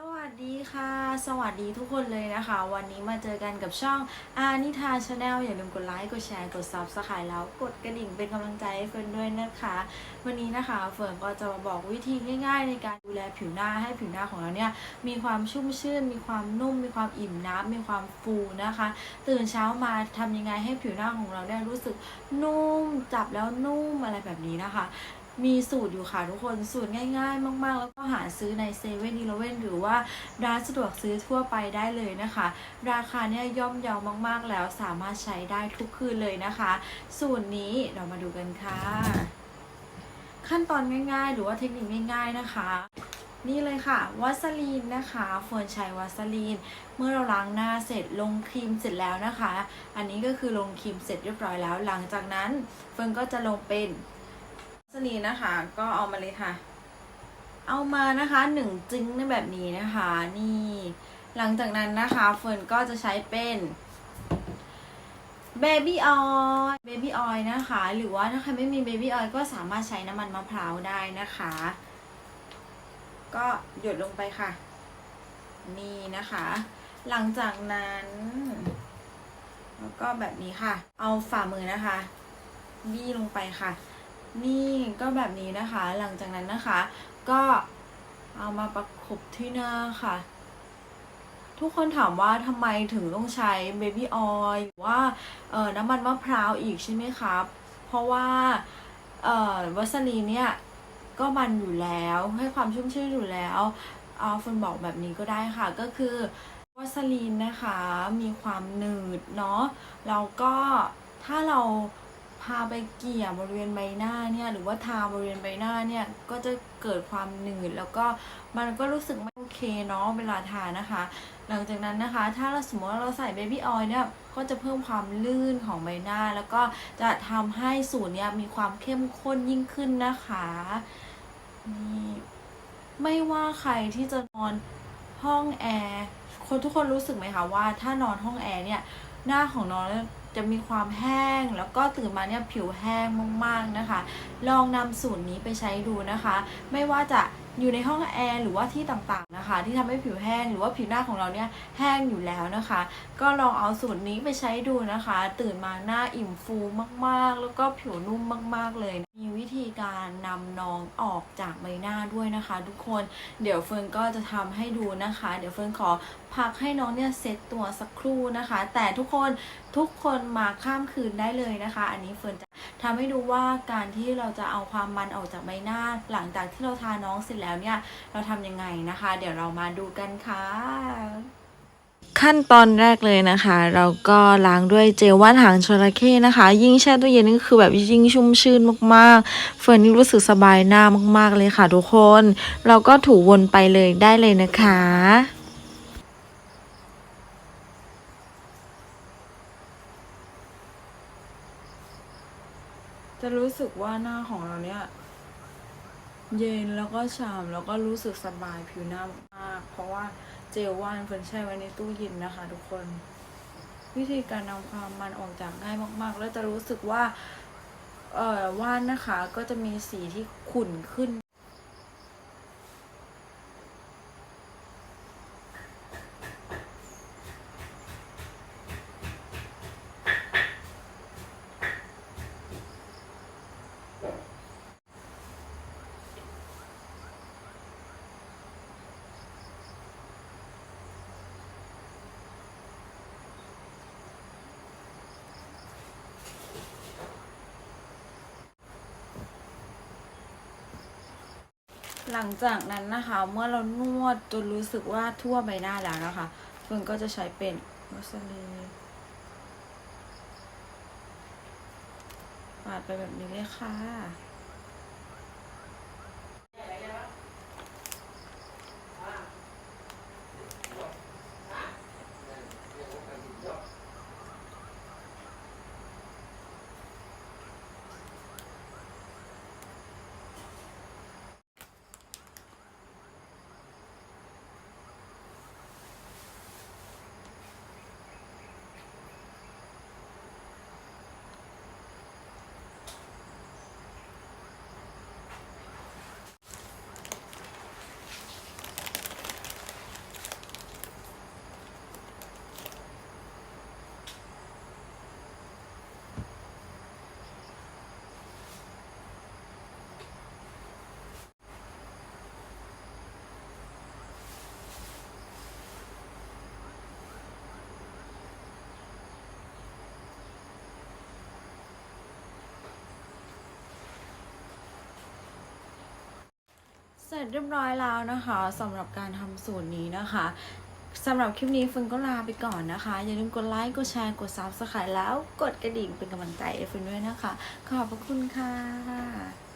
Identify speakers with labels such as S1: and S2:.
S1: สวัสดีค่ะ สวัสดีทุกคนเลยนะคะ วันนี้มาเจอกันกับช่องอานิทาชาแนลอย่าลืมกดไลค์ กดแชร์ กดซับสไครต์แล้วกดกระดิ่งเป็นกำลังใจให้เฟิร์นด้วยนะคะ วันนี้นะคะเฟิร์นก็จะมาบอกวิธีง่าย ๆ ในการดูแลผิวหน้าให้ผิวหน้าของเราเนี่ยมีความชุ่มชื่น มีความนุ่ม มีความอิ่มน้ำมีความฟูนะคะ ตื่นเช้ามาทำยังไงให้ผิวหน้าของเราเนี่ยรู้สึกนุ่มจับแล้วนุ่มอะไรแบบนี้นะคะ มีสูตรอยู่ค่ะทุกคนสูตรง่าย ๆ มากๆ แล้วก็หาซื้อในเซเว่นอีเลเว่นหรือว่าร้านสะดวกซื้อทั่วไปได้เลยนะคะ ราคาเนี่ยย่อมเยาวมากๆแล้วสามารถใช้ได้ทุกคืนเลยนะคะ สูตรนี้เรามาดูกันค่ะ ขั้นตอนง่ายๆ หรือว่าเทคนิคง่าย ๆนะคะนี่เลยค่ะวัสลีนนะคะเฟิร์นใช้วัสลีน เมื่อเราล้างหน้าเสร็จลงครีมเสร็จแล้วนะคะ อันนี้ก็คือลงครีมเสร็จเรียบร้อยแล้ว หลังจากนั้นเฟิร์นก็จะลงเป็น สลีนนะคะก็เอามาเลยค่ะ เอามานะคะหนึ่งจึงในแบบนี้นะคะนี่หลังจากนั้นนะคะเฟิร์นก็จะใช้เป็นเบบี้ออยล์เบบี้ออยล์นะคะ หรือว่าถ้าใครไม่มีเบบี้ออยล์ก็สามารถใช้น้ำมันมะพร้าวได้นะคะ ก็หยดลงไปค่ะ นี่นะคะ หลังจากนั้น แล้วก็แบบนี้ค่ะ เอาฝ่ามือนะคะ บี้ลงไปค่ะ นี่ก็แบบนี้นะคะ หลังจากนั้นนะคะ ก็เอามาประคบที่หน้าค่ะ ทุกคนถามว่าทำไมถึงต้องใช้เบบี้ออยล์หรือว่าเออน้ำมันมะพร้าวอีกใช่ไหมครับ เพราะว่าเออวัสลีนเนี่ยก็มันอยู่แล้วให้ความชุ่มชื่นอยู่แล้วเอาฝนบอกแบบนี้ก็ได้ค่ะ ก็คือวัสลีนนะคะมีความหนืดเนาะแล้วก็ถ้าเราาไปเกี่ยบริเวณใบหน้าเนี่ยหรือว่าทาบริเวณใบหน้าเนี่ยก็จะเกิดความหนืดแล้วก็มันก็รู้สึกไม่โอเคเนาะเวลาทานะคะ หลังจากนั้นนะคะ ถ้าเราสมมติว่าเราใส่เบบี้ออยล์เนี่ยก็จะเพิ่มความลื่นของใบหน้า แล้วก็จะทำให้สูตรเนี่ยมีความเข้มข้นยิ่งขึ้นนะคะนี่ไม่ว่าใครที่จะนอนห้องแอร์คนทุกคนรู้สึกไหมคะว่าถ้านอนห้องแอร์เนี่ยหน้าของน้องเนี่ย จะมีความแห้งแล้วก็ตื่นมาเนี่ยผิวแห้งมากๆนะคะ ลองนำสูตรนี้ไปใช้ดูนะคะ ไม่ว่าจะอยู่ในห้องแอร์หรือว่าที่ต่างๆนะคะ ที่ทำให้ผิวแห้งหรือว่าผิวหน้าของเราเนี่ยแห้งอยู่แล้วนะคะ ก็ลองเอาสูตรนี้ไปใช้ดูนะคะ ตื่นมาหน้าอิ่มฟูมากๆ แล้วก็ผิวนุ่มมากๆเลย มีวิธีการนำน้องออกจากใบหน้าด้วยนะคะ ทุกคนเดี๋ยวเฟิร์นก็จะทำให้ดูนะคะ เดี๋ยวเฟิร์นขอพักให้น้องเนี่ยเซตตัวสักครู่นะคะ แต่ทุกคนทุกคนมาข้ามคืนได้เลยนะคะ อันนี้เฟิร์นจะทำให้ดูว่าการที่เราจะเอาความมันออกจากใบหน้า หลังจากที่เราทาน้องเสร็จแล้วเนี่ย เราทำยังไงนะคะ เดี๋ยวเรามาดูกันค่ะขั้นตอนแรกเลยนะคะ เราก็ล้างด้วยเจลว่านหางจระเข้นะคะ ยิ่งแช่ตู้เย็นนี่ก็คือแบบยิ่งชุ่มชื่นมากๆ เฟิร์นนี่รู้สึกสบายหน้ามากๆเลยค่ะทุกคน เราก็ถูวนไปเลยได้เลยนะคะ จะรู้สึกว่าหน้าของเราเนี่ย เย็นแล้วก็ฉ่ำแล้วก็รู้สึกสบายผิวหน้ามาก เพราะว่าเจลว่านเฟิร์นแช่ไว้ในตู้เย็นนะคะ ทุกคน วิธีการนำความมันออกจากง่ายมาก ๆ แล้วจะรู้สึกว่าเอ่อว่านนะคะก็จะมีสีที่ขุ่นขึ้น หลังจากนั้นนะคะ เมื่อเรานวดจนรู้สึกว่าทั่วใบหน้าแล้วนะคะเฟิร์นก็จะใช้เป็นวัสลีนปาดไปแบบนี้เลยค่ะ เสร็จเรียบร้อยแล้วนะคะสำหรับการทำสูตรนี้นะคะสำหรับคลิปนี้ฟินก็ลาไปก่อนนะคะ อย่าลืมกดไลค์กดแชร์กดซับสไครต์แล้วกดกระดิ่งเป็นกำลังใจให้ฟินด้วยนะคะ ขอบพระคุณค่ะ